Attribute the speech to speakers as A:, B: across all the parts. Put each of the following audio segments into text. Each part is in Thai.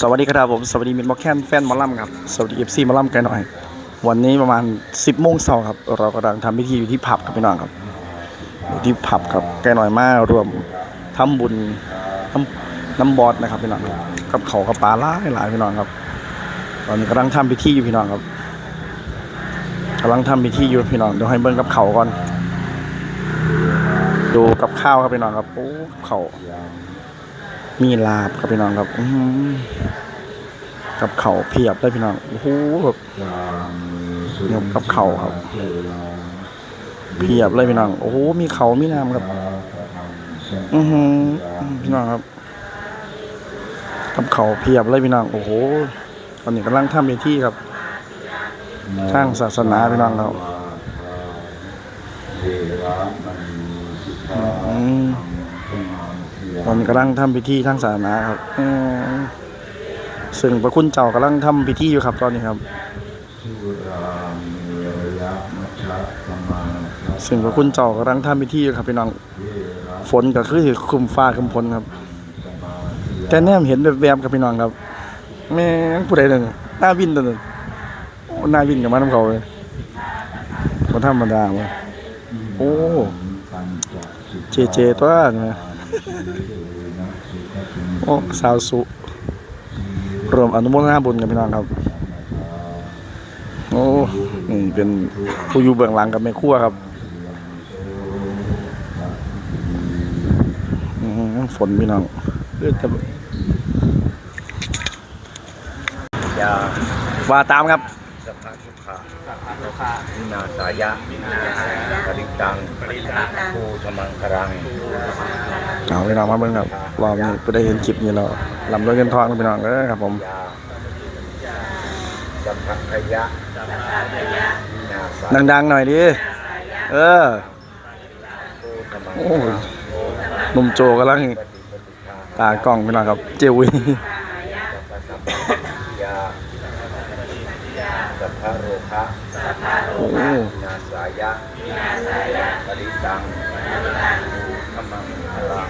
A: สวัสดีครับผม สวัสดีมิตรมอแคนแฟนมอลำครับ สวัสดีเอฟซีมอลำกันหน่อย วันนี้ประมาณ 10โมงเช้าครับ เรากำลังทำพิธีอยู่ที่ผับครับพี่น้องครับอยู่ที่ผับครับแกหน่อยมารวมทำบุญน้ำน้ำบอสนะครับพี่น้องครับกับเขากับปลาหลาหลายพี่น้องครับ ตอนนี้กำลังทำพิธีอยู่พี่น้องครับกำลังทำพิธีอยู่พี่น้องเดี๋ยวให้เบิ้งกับเขาก่อน ดูกับข้าวครับพี่น้องครับโอ้กับเขา มีลาบครับพี่น้องครับอืกับเข่าเพียบเลยพี่น้องโอ้โหแบบเนี่ยกับเข่าครับเพียบเลยพี่น้องโอ้โหมีเขามีน้ำครับ อือหือพี่น้องครับ กับเขาเพียบเลยพี่น้องโอ้โหตอนนี้กำลังทำพิธีครับทางศาสนาพี่น้องครับอืม ตอนกำลังทำพิธีทางศาสนาครับอ่อซึ่งพระคุณเจ้ากำลังทำพิธีอยู่ครับตอนนี้ครับซึ่งพระคุณเจ้ากำลังทำพิธีอยู่ครับพี่น้องฝนก็คือคุมฟ้าคุมฝนครับ แต่แนมเห็นแวบๆครับพี่น้องครับแม่งผู้ใดเดินหน้าวินตัวนึงหน้าวินกับมาน้ำเขาเลยมาธรรมดาเว้ยโอ้เจเจตัวนะ โอ้สาวสุรวมอนุโมทนาบุญกันพี่น้องครับ โอ้นี่เป็นผู้อยู่เบื้องหลังกับแม่ครัวครับฝนพี่น้องเลือดจะ
B: ยา
A: ว่าตามครับ
B: สัพพะสุขะวินาศายะปริตังภูธมังครัง
A: เอาพี่น้องมาเบิ่งครับรอบนี้ก็ได้เห็นคลิปนี้แล้วลำด้วยเงินทองนะพี่น้องเออครับผม
B: ยาสัพพะขยะวินาศา
A: ดังๆหน่อยดิ เออ
B: ภูธมัง
A: โอ้ยหนุ่มโจกำลังตากล้องพี่น้องครับ เจวิ
B: สัพพะสัพพะยา สัพพะโรคะ
A: โอ้
B: วินาศายะปริตังภูธมังครัง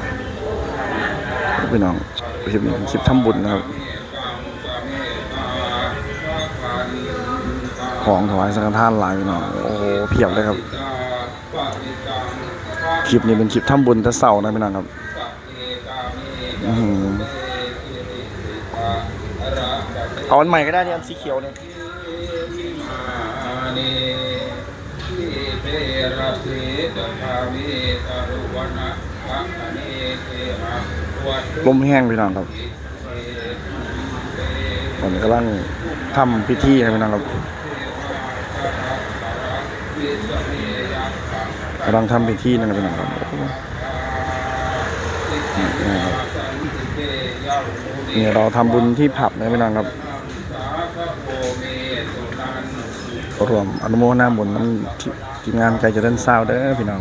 A: พี่น้องคลิปนี้เป็นคลิปทำบุญนะครับ ของถวายสังฆทานหลายพี่น้อง โอ้โหเพียบเลยครับ คลิปนี้เป็นคลิปทำบุญแต่เสาร์นะพี่น้องครับอื้อหือเอาอันใหม่ก็ได้เนี่ยอันสีเขียวเนี่ยานีเทเรสิตาวิตาลมแห้งพี่น้องครับตอนนี้กำลังทำพิธีให้พี่น้องครับกำลังทำพิธีนะครับพี่น้องครับนี่ครับนี่เราทำบุญที่ผับนะพี่น้องครับ รวมอนุโมทนาบุญน้ำที่ทีมงานไกลเจะเล่นซาวเด้อพี่น้อง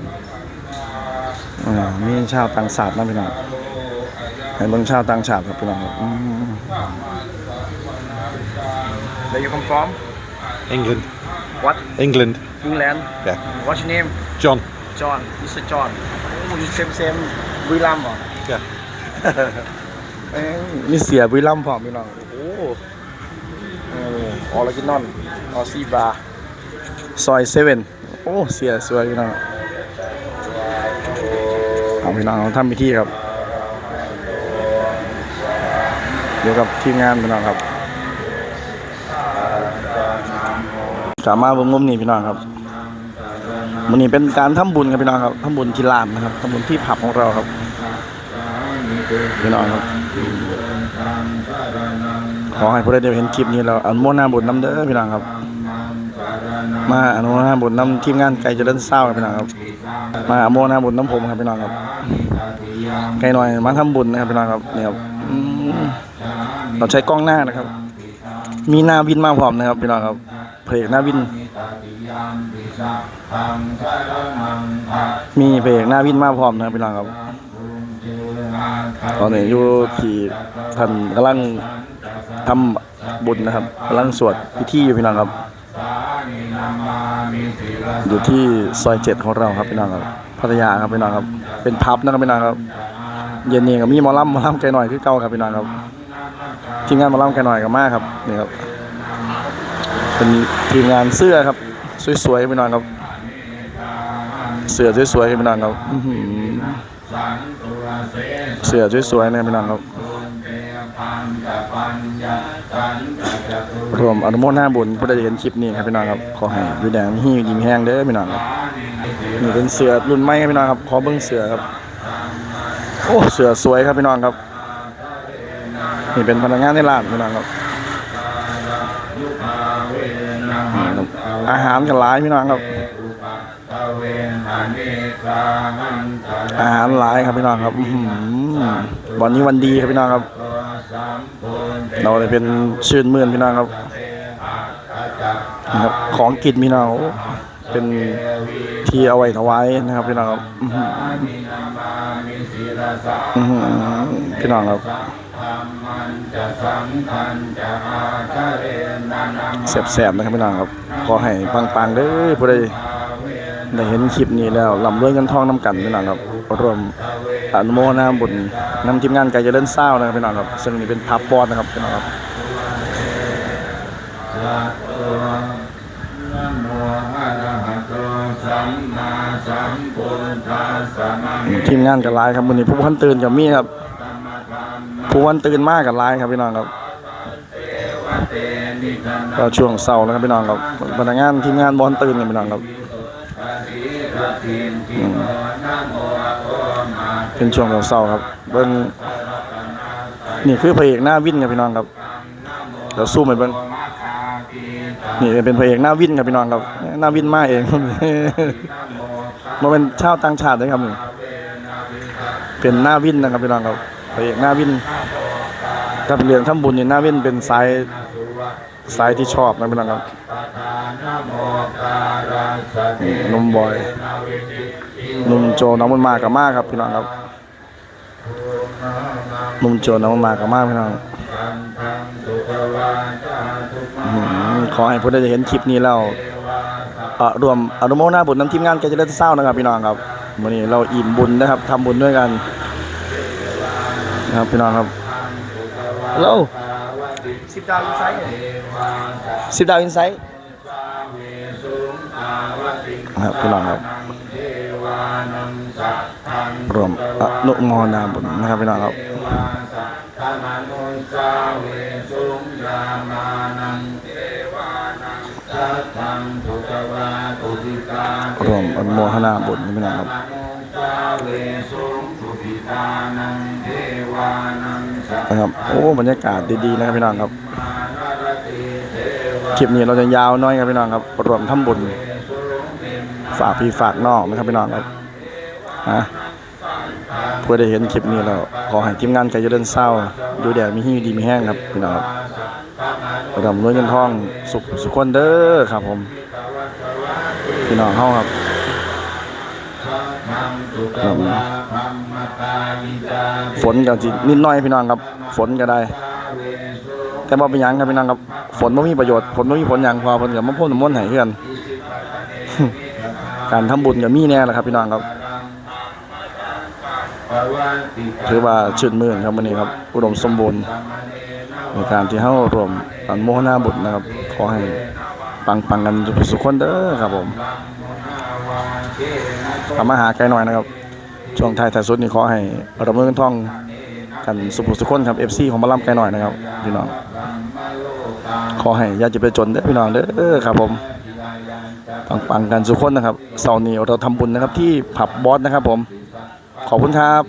A: อ่ามีชาวต่างศาสตร์นะพี่น้องให้เบิ่งชาวต่างชาติครับพี่น้องครับอืม Where you come from
C: England.
A: What
C: England.
A: England
C: Yeah.
A: What's your name
C: John.
A: John Mr John Oh you same same บุรีรัมย์เหรอ
C: Yeah.
A: เอ้ยมีเสียบุรีรัมย์พร้อมพี่น้องโอ้โหเอ ออริจินอลออซีบาร์ซอยเซเว่นโอ้เสียสวยพี่น้องเอาพี่น้องทำพิธีครับเดี๋ยวกับทีมงานพี่น้องครับสามารถเบิ่งมุมนี้พี่น้องครับมันนี้เป็นการทำบุญครับพี่น้องครับทำบุญที่ลานนะครับทำบุญที่ผับของเราครับพี่น้องครับ ขอให้ผู้ใดได้เห็นคลิปนี้เราอนุโมทนาบุญน้ำเด้อพี่น้องครับ มาอนุโมทนาบุญน้ำทีมงานไก่เจริญเศร้าครับพี่น้องครับ มาอนุโมทนาบุญน้ำผมครับพี่น้องครับไก่หน่อยมาทำบุญนะครับพี่น้องครับเนี่ยครับเราใช้กล้องหน้านะครับ มีหน้าวินมาพร้อมนะครับพี่น้องครับเพลงหน้าวิน มีเพลงหน้าวินมาพร้อมนะครับพี่น้องครับ ตอนนี้อยู่ที่ท่านกำลังทำบุญนะครับกำลังสวดพิธีอยู่พี่น้องครับ อยู่ที่ซอยเจ็ดของเราครับพี่น้องครับพัทยาครับพี่น้องครับ เป็นพับนะครับพี่น้องครับ เย็นนี้ก็มีมอลำหมอลำไกลหน่อยคือเก่าครับพี่น้องครับทีมงานมาล่ำกันหน่อยกับมากครับนี่ครับเป็นทีมงานเสื้อครับ สวยๆไปหน่อยครับ เสื้อสวยๆไปหน่อยครับอื้อหือเส เสือสวยๆนะไปหน่อยครับรวมอนุโมทนาบุญผู้ใดเห็นคลิปนี้ครับพี่น้องครับขอให้อยู่แดงมีหิ้วดีมีแห้งเด้อพี่น้องครับนี่เป็นเสือรุ่นใหม่ครับพี่น้องครับขอเบิ้งเสือครับโอ้เสือสวยครับพี่น้องครับ นี่เป็นพนักงานในร้านพี่น้องครับนี่ครับอาหารกันหลายพี่น้องครับ อาหารหลายครับพี่น้องครับวันนี้วันดีครับพี่น้องครับ เราเลยเป็นชื่นมื่นพี่น้องครับนะครับของกินพี่น้องเป็นที่เอาไว้ถวายนะครับพี่น้องครับพี่น้องครับแสบๆนะครับพี่น้องครับขอให้ปังๆเด้อผู้ใด ได้เห็นคลิปนี้แล้วลำรวยเงินทองน้ำกันพี่น้องครับรวมอนุโมทนาบุญนำทีมงานไก่เจริญเศร้านะครับพี่น้องครับซึ่งนี่เป็นพับบอสนะครับพี่น้องครับ
B: ที
A: มงานกับไลายครับวันนี้ผู้พันตื่นกับมี่ครับผู้พันตื่นมากกับไลายครับพี่น้องครับก็ช่วงเสาร์นะครับพี่น้องครับพนักงานทีมงานบอลตื่นกันพี่น้องครับ เป็นช่วงของเสาครับเบิ้งนี่คือพระเอกหน้าวินครับพี่น้องครับเดี๋ยวสู้ไปเบิ้งนี่เป็นพระเอกหน้าวินครับพี่น้องครับหน้าวินมาเองมันเป็นชาวต่างชาตินะครับนี่เป็นหน้าวินนะครับพี่น้องครับพระเอกหน้าวินถ้าเป็นเรื่องทำบุญเนี่ยหน้าวินเป็นสายสายที่ชอบนะพี่น้องครับนุ่มบอย นุ่มโจน้องมันมากับมากครับพี่น้องครับหนุ่มโจน้องมันมากับมากพี่น้องอื้อหือขอให้ผู้ใดจะเห็นคลิปนี้แล้วเอ่อรวมอนุโมทนาบุญนำทีมงานแกจะได้เศร้านะครับ พี่น้องครับวันนี้เราอิ่มบุญนะครับทำบุญด้วยกันนะครับพี่น้องครับฮัลโหลสิบดาวอินไซต์สิบดาวอินไซต์ครับพี่น้องครับ รวมอนุโมนาบุญนะครับพี่น้องครับรวมอนุโมทนาบุญนี่พี่น้องครับนะครับโอ้บรรยากาศดีๆนะครับพี่น้องครับคลิปนี้เราจะยาวน้อยครับพี่น้องครับรวมทำบุญฝากพี่ฝากน้องนะครับพี่น้องครับ ฮะเพื่อได้เห็นคลิปนี้แล้ว ขอให้ทีมงานไก่เจริญเศร้า ดูแดดมีหิ้วดีมีแห้งครับพี่น้องครับรำรวยเงินทองสุขสุขคนเด้อครับผม พี่น้องเฮาครับครับฝนก็สินิดหน่อยพี่น้องครับ ฝนก็ได้ แต่บ่เป็นยังครับพี่น้องครับ ฝนบ่มีประโยชน์ฝนบ่มีผลหยังพอเพิ่นก็มาพ่นน้ำมนต์ให้เพื่อนการทำบุญก็มีแน่แหละครับพี่น้องครับ ถือว่าชื่นมื่นครับวันนี้ครับ อุดมสมบูรณ์ในการที่เฮารวมอนโมทนาบุญนะครับ ขอให้ปังปังกันสุขคนเด้อครับผมทำมาหาไกลหน่อยนะครับ ช่วงไทยท้ายสุดนี่ขอให้ราเมืองท่องกันสุขสุขคนครับ FC ของมาล่ำไกลหน่อยนะครับพี่น้องขอให้ยาจะไปจนเด้อพี่น้องเด้อครับผมปังปังกันสุขคนนะครับเสาร์นี้เราทำบุญนะครับที่ผับบอสนะครับผม ขอบคุณครับ